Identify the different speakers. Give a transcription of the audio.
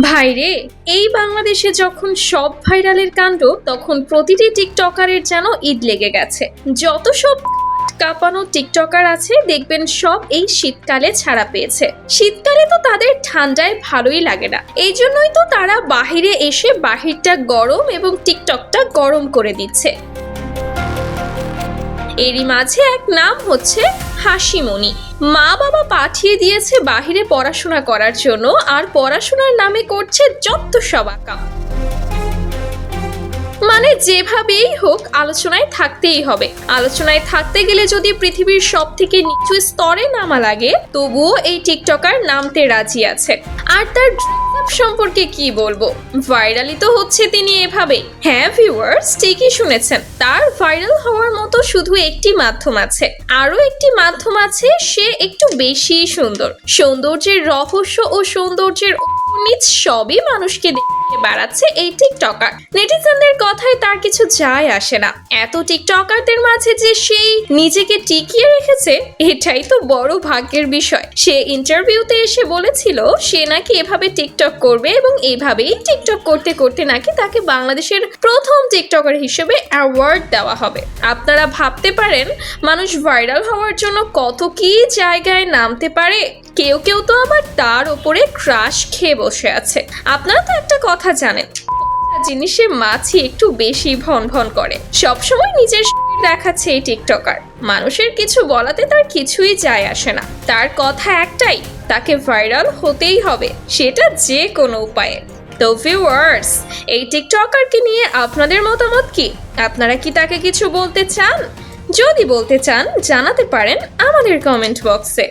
Speaker 1: ভাইরে এই বাংলাদেশে যখন সব ভাইরালের কাণ্ড, তখন প্রতিটি টিকটকারের যেন ঈদ লেগে গেছে। যত সব কাঁপানো টিকটকার আছে, দেখবেন সব এই শীতকালে ছাড়া পেয়েছে। শীতকালে তো তাদের ঠান্ডায় ভালোই লাগে না। এই জন্যই তো তারা বাহিরে এসে বাহিরটা গরম এবং টিকটকটা গরম করে দিচ্ছে। এরই মাঝে এক নাম হচ্ছে হাসিমণি মা বাবা পাঠিয়ে দিয়েছে বাহিরে পড়াশোনা করার জন্য আর পড়াশোনার নামে করছে যত সব আকাম। মানে যেভাবেই হোক আলোচনায় থাকতেই হবে। আলোচনায় থাকতে গেলে যদি পৃথিবীর সব থেকে নিচু স্তরে নামা লাগে, তবুও এই টিকটকার নামতে রাজি আছে। আর তার dress সম্পর্কে কি বলব? ভাইরালই তো হচ্ছে তিনি এভাবে হ্যাঁ ভিউয়ার্স ঠিকই শুনেছেন। তার ভাইরাল হওয়ার মতো শুধু একটি মাধ্যম আছে। আরও একটি মাধ্যম আছে, সে একটু বেশি সুন্দর। সৌন্দর্যের রহস্য ও সৌন্দর্যের নিজ সবই মানুষকে দেখিয়ে বেড়াচ্ছে এই টিকটকার। নেটিজেনদের কথায় তার কিছু যায় আসে না। এত টিকটকারদের মাঝে যে সেই নিজেকে টিকিয়ে রেখেছে, এটাই তো বড় ভাগ্যের বিষয়। সে ইন্টারভিউতে এসে বলেছিল, সে নাকি এভাবে টিকটক করবে এবং এইভাবেই টিকটক করতে করতে নাকি তাকে বাংলাদেশের প্রথম টিকটকার হিসেবে অ্যাওয়ার্ড দেওয়া হবে। আপনারা ভাবতে পারেন, মানুষ ভাইরাল হওয়ার জন্য কত কি জায়গায় নামতে পারে। কেউ কেউ তো আবার তার ওপরে ক্রাশ খেয়ে বসে আছে। আপনারা তো একটা কথা জানেন জিনিসে মাছি একটু বেশি ভন ভন করে। সবসময় নিজের দেখাচ্ছে এই টিকটকার। মানুষের কিছু বলাতে তার কিছুই যায় আসে না। তার কথা একটাই, তাকে ভাইরাল হতেই হবে, সেটা যে কোনো উপায়ে। তো ভিউয়ার্স এই টিকটকারকে নিয়ে আপনাদের মতামত কি? আপনারা কি তাকে কিছু বলতে চান? যদি বলতে চান, জানাতে পারেন আমাদের কমেন্ট বক্সে